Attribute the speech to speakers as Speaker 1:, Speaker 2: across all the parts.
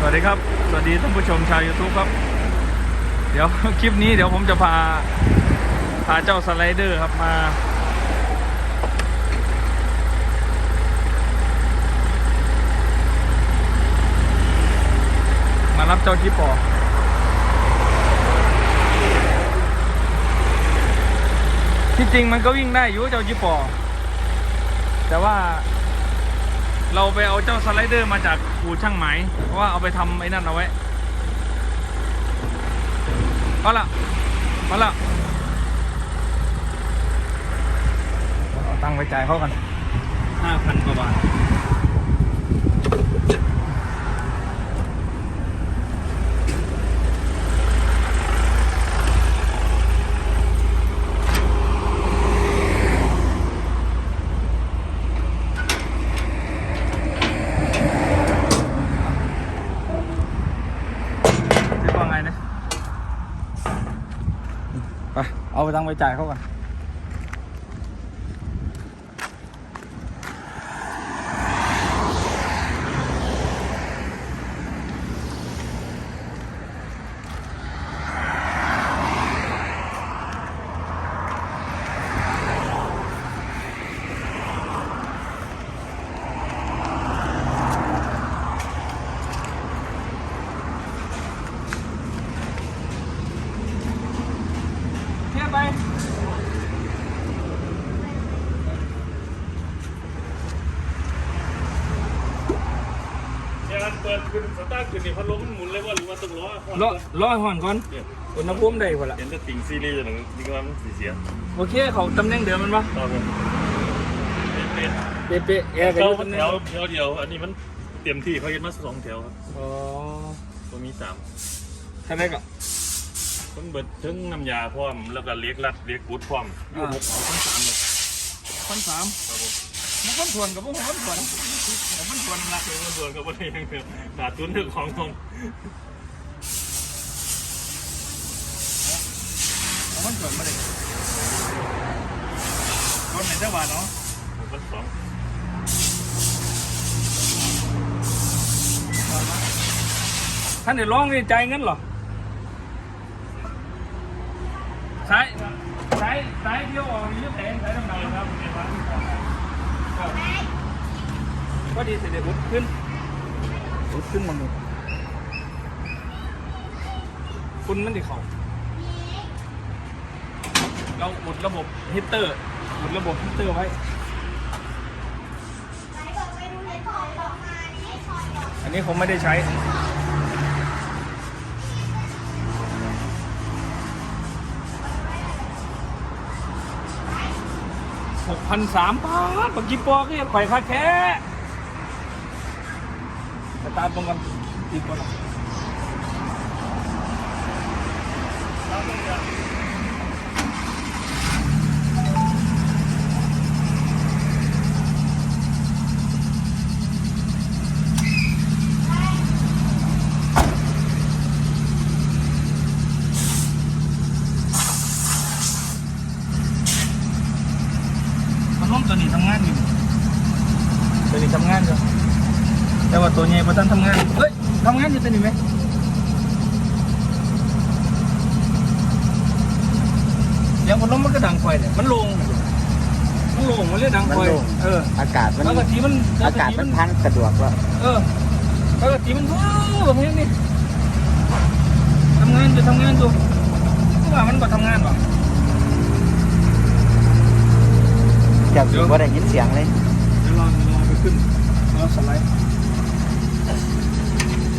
Speaker 1: สวัสดีครับ สวัสดีท่านผู้ชมชาว YouTube ครับ เดี๋ยวคลิปนี้เดี๋ยวผมจะพา พาเจ้าสไลเดอร์ครับมา มารับเจ้าจิปอที่จริงมันก็วิ่งได้อยู่เจ้าจิปอแต่ว่า เราไปเอาเจ้าสไลเดอร์มาจากอู่ช่างไหมเพราะว่าเอาไปทำไอ้นั่นเอาไว้เอาละเอาละเอาตังค์ไปจ่ายเขากันห้าพันกว่าบาท คิดว่าไงนะไป เอาตังค์ไปจ่ายเขาก่อน เทียบไป
Speaker 2: เนี่ยมันเปิดขึ้นสตาร์ทขึ้ นนี่พัดลมมันหมุนเลยว่าหรือว่าต้องล้อ
Speaker 1: รอรอให้ห่อนก่อน
Speaker 2: เนี่ย
Speaker 1: อุณหภูมิได้พอละ
Speaker 2: เห็นแต่ติ่งซีรีส์อย่างนึงนี่ก็ว่ามันสีเสีย
Speaker 1: โอเคเขาตำแหน่งเดิมมันปะ
Speaker 2: ต่อไปเป็น
Speaker 1: เป๊ะๆแอร์กัน
Speaker 2: เขา
Speaker 1: อยู่ตำแห
Speaker 2: แถ
Speaker 1: น่ง
Speaker 2: วแถวเดียว อันนี้มันเต็มที่เขาเห็นมาสองแถวครับ
Speaker 1: อ๋อ
Speaker 2: ตัวมีสาม
Speaker 1: แค่ไหนก็
Speaker 2: มันเบิดถึงน้ำยาพร้อมแล้วก็เล็กรัดเล็กกุดพร้อมอยู่หกเอาทั้งสามเลย
Speaker 1: พันสาม
Speaker 2: ครับผม
Speaker 1: มันคนส่วนกับพวกมันส่วน มันส่วนละ
Speaker 2: เจอส่วนกับว่าอย่างเดียวขาดทุนเรื่องของของ
Speaker 1: เอามันส่วนมาเลยคนไหนจะหวานเนาะ
Speaker 2: มันสอง
Speaker 1: ท่านเดี๋ยวร้องนี่ใจายเงินเหรอสายสายสายเดียวออกนี่ยุบแทงสายทำไมครับ ก็ดีเสร็จเดี๋ยวพุดขึ้นพุดขึ้นมาหมดคุณมันดิเขาเราหมดระบบฮิตเตอร์หมดระบบฮิตเตอร์ไว้อันนี้ผมไม่ได้ใช้หกพันสามบาทบางกีปอก็ยังไข่ค่าแค่สตาร์ทตรงกันอีกค นละมั ตัวใหญ่พอท่านทำงาน เฮ้ยทำงานอยู่ตัวนี้ไหมเสียงพัดลมมันก็ดังไฟเนี่ยมันโลง มันโลงมันเรียกดังไฟ
Speaker 3: มันโล่ง
Speaker 1: เออ
Speaker 3: อากาศมัน
Speaker 1: ปกติมัน
Speaker 3: อากาศมันพันสะดวกแล้ว
Speaker 1: เออปกติมันว้าวแบบนี้นี่ทำงานอยู่ทำงานอยู่ก็ว่ามันก็ทำงานป่ะ
Speaker 3: จะถือว่าได้ยินเสียงเลย
Speaker 1: เดี๋ยวลองลองไปขึ้นเอาสไลด์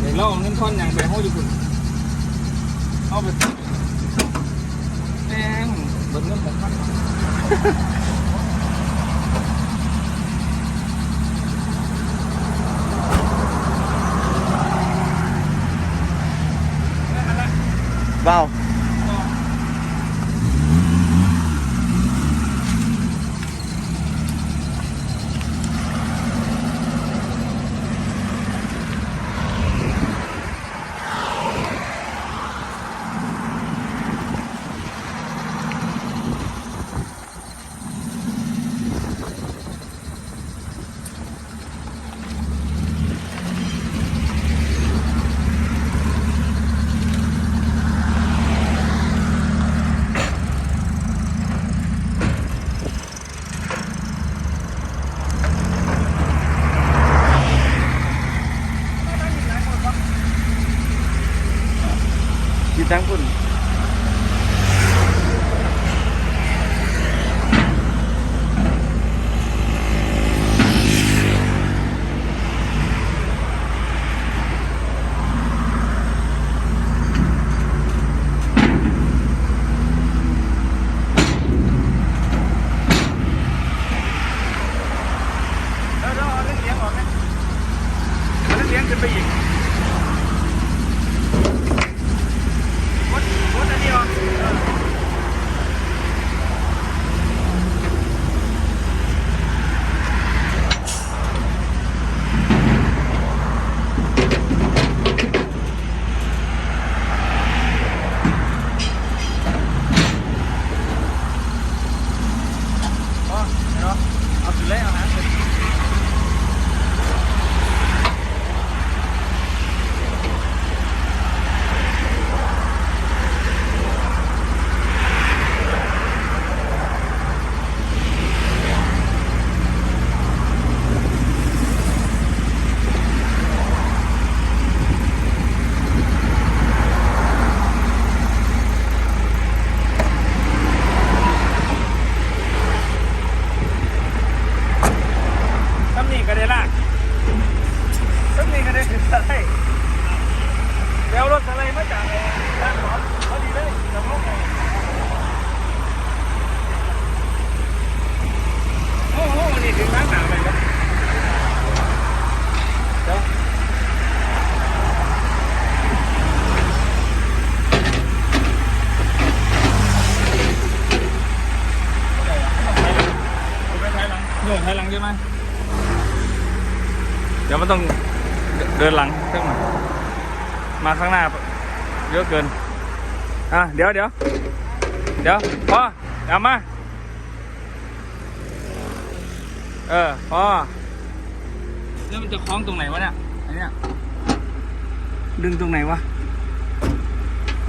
Speaker 1: เดี๋ยวเราเอาเงินทอนอย่างไปห้องอยู่คุณเอาไปแดงเบิดเงินหกพัน
Speaker 3: เบ้าจั งพุ่น
Speaker 1: แล้วเราเอาเรื่องเลี้ยงออกนะเอาเรื่องเลี้ยงขึ้นไปอีกวัดวัดอันนี้ออกเออ อ๋อเนาะเอาสุดเลยเอานะสุดซ้ำนี่ก็ได้ลากซ้ำนี่ก็ได้ถึงสไลด์เดี๋ยวรถสไลด์มาจากด้านหลังพอดีเลยจากลงไปโอ้โหนี่ถึงร้านหนาเลยครับเดี๋ยวไปท้ายหลังโยนท้ายหลังใช่ ไหมเดี๋ยวมันต้องเดินหลังสักหน่อยมาข้างหน้าเยอะเกิน อะ เดี๋ยวเดี๋ยวเดี๋ยวพ่อเอามา เออพ่อแล้วมันจะคล้องตรงไหนวะเนี่ยอันเนี้ยดึงตรงไหนวะ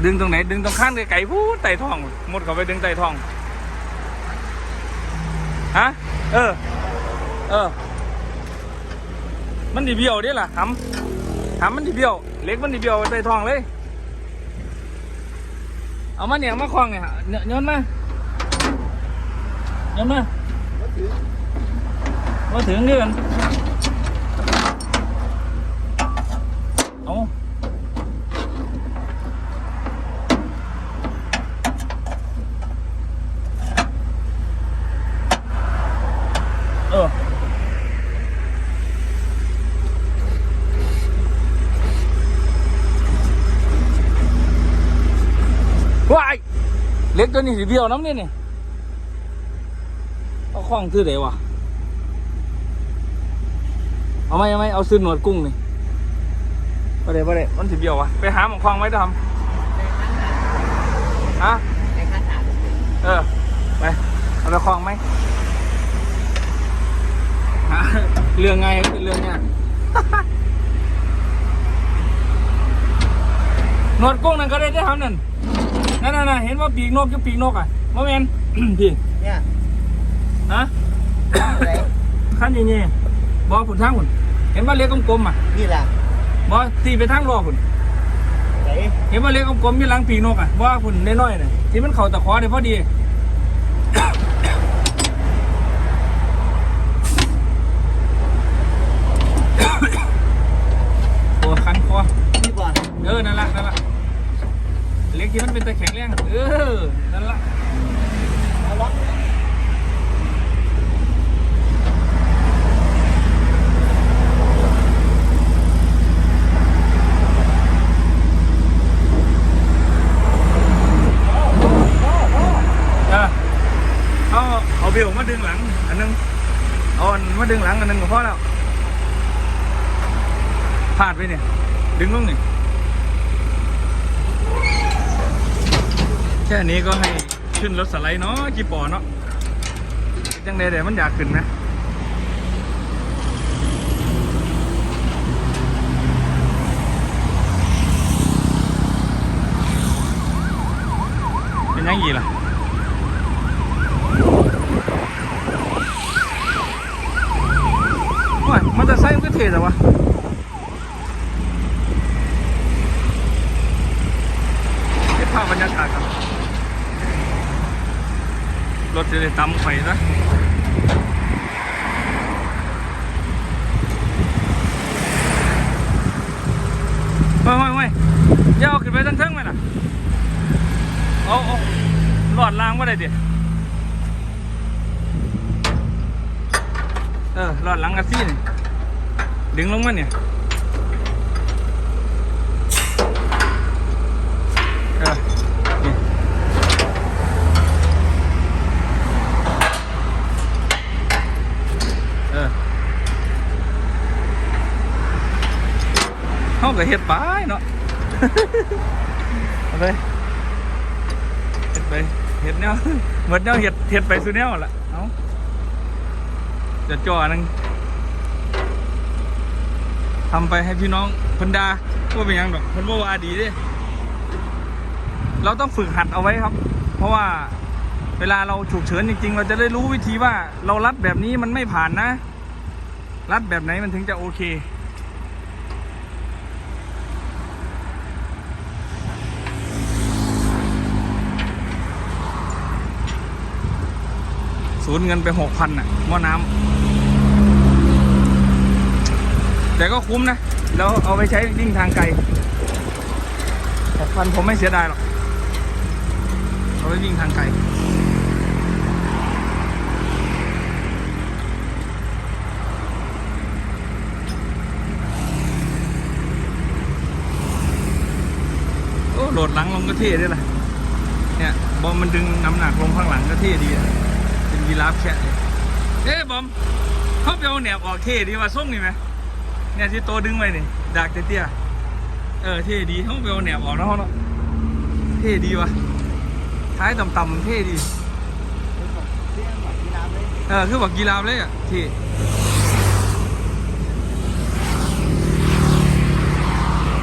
Speaker 1: ดึงตรงไหน ดึงตรงข้างไก่พูดไต่ท้อง หมดเขาไปดึงไต่ท้อง ฮะ เออ เออ มันดีเบี้ยวเด้ล่ะหำหำมันดีเบี้ยว เล็กมันดีเบี้ยวใส่ทองเลย เอามาเนี่ยมาคล้องเนี่ยเนยโยนมาเนื้อมามาถึงเงินเอนเออ ว้ายเล็ก ตัวนี้สิเบี้ยวน้ำนี่นี่เอาข้องซื้อเดี๋ยววะเอาไหมเอาไหมเอาซื้อหนวดกุ้งนี่ประเดี๋ยวประเดี๋ยวมันสิเบี้ยววะไปหาหมองคลองไว้ทำฮะเออไปเอาไปคลองไหมหาเรื่องไงคือเรื่องเนี้ยหนวดกุ้งนั่นก็ได้ได้ทำนั่น นั่นน่ะเห็นว่าปีกนกอยู่ปีกนกอะโมเมนพี่
Speaker 3: เนี่ย
Speaker 1: ฮะ
Speaker 3: อะไร
Speaker 1: ขั้นยี่นี่บอผุนทางผุนเห็นว่าเล็กกลมๆอะ
Speaker 3: นี่ล่ะ
Speaker 1: บอตีไปทางรอผุน
Speaker 3: ไหน
Speaker 1: เห็นว่าเล็กกลมๆอยู่หลังปีกนกอะบอผุนน้อยๆน่ะที่มันเข่าตะขอได้พอดี โอ้คันคอ
Speaker 3: นี่บ่
Speaker 1: เออ นั่นละนั่นละเล็ กที่มันเป็นตะแข็งแรงเออ นั่นละ
Speaker 3: เอาล็อก
Speaker 1: เออเอาเอาเบลมาดึงหลัง อันนึงเอาอันมาดึงหลังอันนึงก็พอแล้วพลาดไปเนี่ย ดึงลงนี่แค่นี้ก็ให้ขึ้นรถสไลด์เนาะจีปอเนาะจังใดเดี๋ยวมันอยากขึ้นไหมเป็นยังไงล่ะโอ้ยมอเตอร์ไซค์มันก็เท่แต่วะบรรยากาศครับ ถจะได้ตำไฟนะไม่ไม่ไม่อย่าเอาขึ้นไปทั้งเทิงไหมล่ะเอาเอาหลอดรางว่าได้ดิเออหลอดหลังกระซี่นี่ดึงลงมาเนี่ย เออนี่เออเขา ก็เฮ็ดไปเนาะเอาไปเฮ็ดไปเฮ็ดแนวเหมือนแนวเฮ็ดเฮ็ดไปสุดแนวล่ะเอาจะจ่อหนึงทำไปให้พี่น้องเพิ่นดาว่าเป็นยังดอกเพิ่นบ่ว่าดีเด้เราต้องฝึกหัดเอาไว้ครับ เพราะว่าเวลาเราฉุกเฉินจริง ๆ เราจะได้รู้วิธีว่าเรารัดแบบนี้มันไม่ผ่านนะ รัดแบบไหนมันถึงจะโอเค สูญเงินไปหกพันอะหม้อน้ำแต่ก็คุ้มนะ แล้วเอาไปใช้วิ่งทางไกลหกพันผมไม่เสียดายหรอก เอาไว้วิ่งทางไกลโอ้โหลดหลังลงก็เท่ด้วยล่ะ เนี่ยบอมมันดึงน้ำหนักลงข้างหลังก็เท่ดีอะ ยีราฟแค่เลยเอ๊ะบอมเขาไปเอาแหนบออกเท่ดีว่าส่งนี่ไหมเนี่ยที่โตดึงไว้นี่ดากเตี้ยเออเท่ดีเขาไปเอาแหนบออกแล้วเขาเนาะเท่ดีวะท้ายต่ำๆเท่ดี
Speaker 3: เที่ยงแบบกีฬาเลย
Speaker 1: เออคือบอกกีฬาเลยอะที่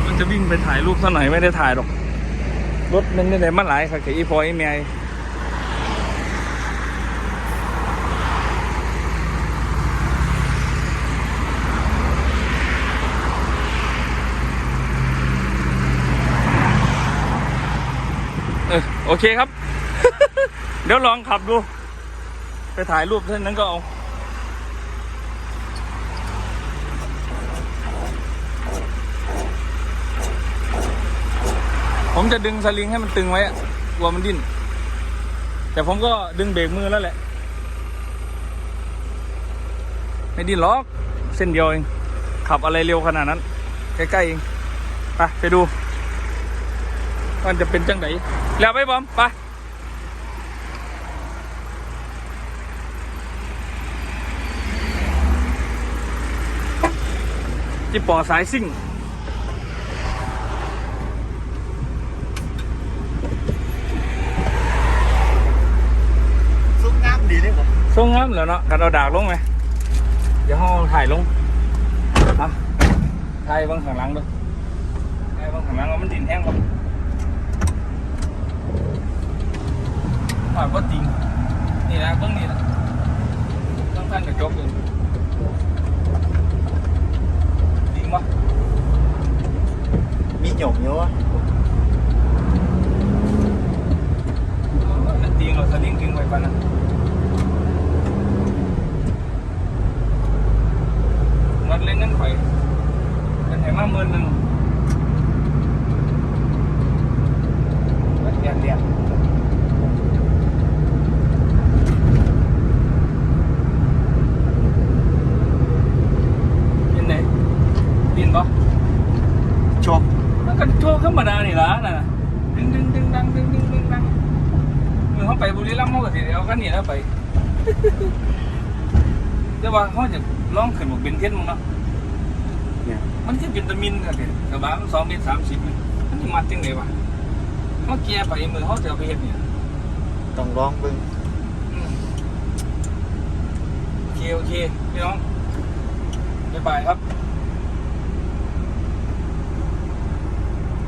Speaker 1: มันจะวิ่งไปถ่ายรูปซะหน่อยไม่ได้ถ่ายหรอก รถมันได้มาหลายค่ะกับอีพออีเมีย โอเคครับ เดี๋ยวลองขับดู ไปถ่ายรูปเท่านั้นก็เอาผมจะดึงสลิงให้มันตึงไว้อะกลัวมันดิ้น แต่ผมก็ดึงเบรกมือแล้วแหละ ไม่ดิ้นหรอก เส้นเดียวเอง ขับอะไรเร็วขนาดนั้น ใกล้ๆเอง ไปไปดู มันจะเป็นจังไหนแล้วไปบอมไปจิปอสายซิ่ง
Speaker 3: ซุกงามดีเลยผม
Speaker 1: ทรงงามเหรอเนาะกันเอาดากลงไหมเดี๋ยวห้องถ่ายลงอะถ่ายเบางข้างหลังด้วยถ่ายเบางข้างหลังว่ามันดินแห้งปะ ถ่ายก็จริงนี่นะเบื้องนี่นะต้องท่านกระจกเลยจริงปะ
Speaker 3: มีหยกเยอะวะ
Speaker 1: นั่นจริงเราสลิงจริงไว้ปะนะมัดเล่นนั่นไปเป็นไหมาหมื่นหนึ่งเรียนเรียนเป็นไงดินปะ
Speaker 3: โชก
Speaker 1: มันก็โชว์ธรรมดานี่ล่ะน่ะดึงดึงดึงดังดึงดึงดึงดังมือเขาไป บุรีรัมย์เขาก็สิเอากันนี่แล้วไป แต่ว่าเขาจะลองขึ้นบอกเป็นเทนมั้งเนาะ
Speaker 3: เนี่ย
Speaker 1: มันจะเป็นตะมินกันเด็กระบะมันสองเมตรสามสิบมันจะมัดจังไงวะเขาเกียร์ไปมือเขาจะเอาไปเห็นเนี่ย
Speaker 3: ต้องลองเบิ่ง
Speaker 1: อืมโอเคโอเคพี่น้องบ๊ายบายครับ